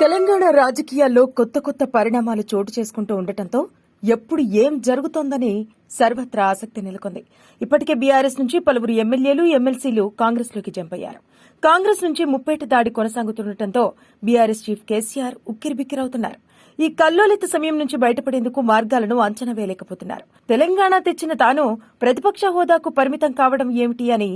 తెలంగాణ రాజకీయాల్లో కొత్త కొత్త పరిణామాలు చోటు చేసుకుంటూ ఉండటంతో ఎప్పుడు ఏం జరుగుతోందని సర్వత్రా ఆసక్తి నెలకొంది. ఇప్పటికే బీఆర్ఎస్ నుంచి పలువురు ఎమ్మెల్యేలు ఎమ్మెల్సీలు కాంగ్రెస్లోకి జంప్ అయ్యారు కాంగ్రెస్ నుంచి ముప్పేట దాడి కొనసాగుతుండటంతో బీఆర్ఎస్ చీఫ్ కేసీఆర్ ఉక్కిరిబిక్కిరవుతున్నారు. ఈ కల్లోలిత సమయం నుంచి బయటపడేందుకు మార్గాలను అంచనా వేయలేకపోతున్నారు. తెలంగాణ తెచ్చిన తాను ప్రతిపక్ష హోదాకు పరిమితం కావడం ఏమిటి అని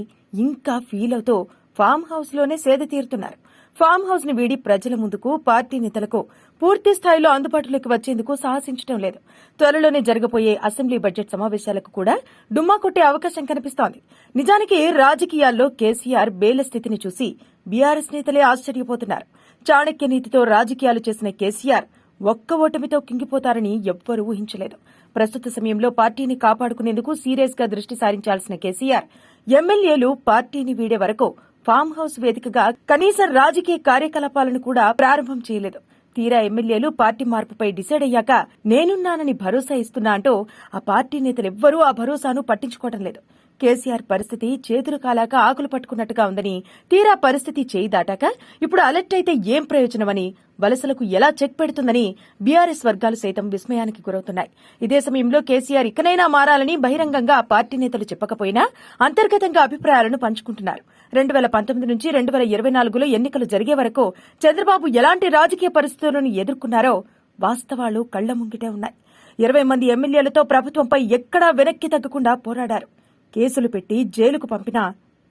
ఇంకా ఫీల్ అవుతూ ఫామ్ హౌస్లోనే సేద తీరుతున్నారు. ఫామ్ హౌస్ని వీడి ప్రజల ముందుకు పార్టీ నేతలకు పూర్తి స్థాయిలో అందుబాటులోకి వచ్చేందుకు సాహసించడం లేదు. త్వరలోనే జరగబోయే అసెంబ్లీ బడ్జెట్ సమావేశాలకు కూడా డుమ్మా కొట్టే అవకాశం కనిపిస్తోంది. నిజానికి రాజకీయాల్లో కేసీఆర్ బేల స్థితిని చూసి బీఆర్ఎస్ నేతలే ఆశ్చర్యపోతున్నారు. చాణక్య నీతితో రాజకీయాలు చేసిన కేసీఆర్ ఒక్క ఓటమితో కింగిపోతారని ఎవ్వరూ ఊహించలేదు. ప్రస్తుత సమయంలో పార్టీని కాపాడుకునేందుకు సీరియస్గా దృష్టి సారించాల్సిన కేసీఆర్ ఎమ్మెల్యేలు పార్టీని వీడే వరకు ఫామ్ హౌస్ వేదికగా కనీసం రాజకీయ కార్యకలాపాలను కూడా ప్రారంభం చేయలేదు. తీరా ఎమ్మెల్యేలు పార్టీ మార్పుపై డిసైడ్ అయ్యాక నేనున్నానని భరోసా ఇస్తున్నా అంటూ ఆ పార్టీ నేతలెవ్వరూ ఆ భరోసాను పట్టించుకోవడం లేదు. కేసీఆర్ పరిస్థితి చేతులు కాలాక ఆకులు పట్టుకున్నట్టుగా ఉందని తీరా పరిస్థితి చేయి దాటాక ఇప్పుడు అలర్ట్ అయితే ఏం ప్రయోజనమని వలసలకు ఎలా చెక్ పెడుతుందని బీఆర్ఎస్ వర్గాలు సైతం విస్మయానికి గురవుతున్నాయి. ఇదే సమయంలో కేసీఆర్ ఇకనైనా మారాలని బహిరంగంగా పార్టీ నేతలు చెప్పకపోయినా అంతర్గతంగా అభిప్రాయాలను పంచుకుంటున్నారు. రెండు వేల పంతొమ్మిది నుంచి రెండు వేల ఇరవై నాలుగులో ఎన్నికలు జరిగే వరకు చంద్రబాబు ఎలాంటి రాజకీయ పరిస్థితులను ఎదుర్కొన్నారో వాస్తవాలు కళ్ళ ముంగిటే ఉన్నాయి. ఇరవై మంది ఎమ్మెల్యేలతో ప్రభుత్వంపై ఎక్కడా వెనక్కి తగ్గకుండా పోరాడారు. కేసులు పెట్టి జైలుకు పంపినా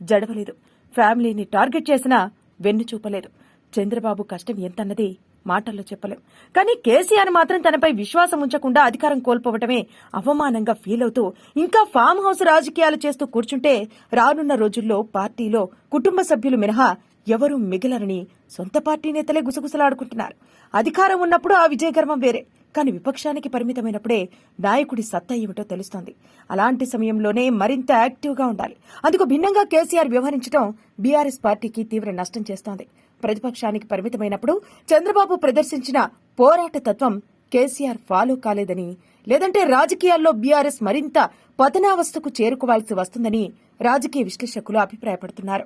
జడవలేదు. ఫ్యామిలీని టార్గెట్ చేసినా వెన్ను చూపలేదు చంద్రబాబు కష్టం ఎంతన్నది మాటల్లో చెప్పలేం. కానీ కేసీఆర్ మాత్రం తనపై విశ్వాసం ఉంచకుండా అధికారం కోల్పోవటమే అవమానంగా ఫీల్ అవుతూ ఇంకా ఫామ్ హౌస్ రాజకీయాలు చేస్తూ కూర్చుంటే రానున్న రోజుల్లో పార్టీలో కుటుంబ సభ్యులు మినహా ఎవరూ మిగిలరని సొంత పార్టీ నేతలే గుసగుసలాడుకుంటున్నారు. అధికారం ఉన్నప్పుడు ఆ విజయగర్వం వేరే. కానీ విపక్షానికి పరిమితమైనప్పుడే నాయకుడి సత్తా ఏమిటో తెలుస్తోంది. అలాంటి సమయంలోనే మరింత యాక్టివ్గా ఉండాలి. అందుకు భిన్నంగా కేసీఆర్ వ్యవహరించడం బీఆర్ఎస్ పార్టీకి తీవ్ర నష్టం చేస్తోంది. ప్రతిపక్షానికి పరిమితమైనప్పుడు చంద్రబాబు ప్రదర్శించిన పోరాట తత్వం కేసీఆర్ ఫాలో కాలేదని లేదంటే రాజకీయాల్లో బీఆర్ఎస్ మరింత పతనావస్థకు చేరుకోవాల్సి వస్తుందని రాజకీయ విశ్లేషకులు అభిప్రాయపడుతున్నారు.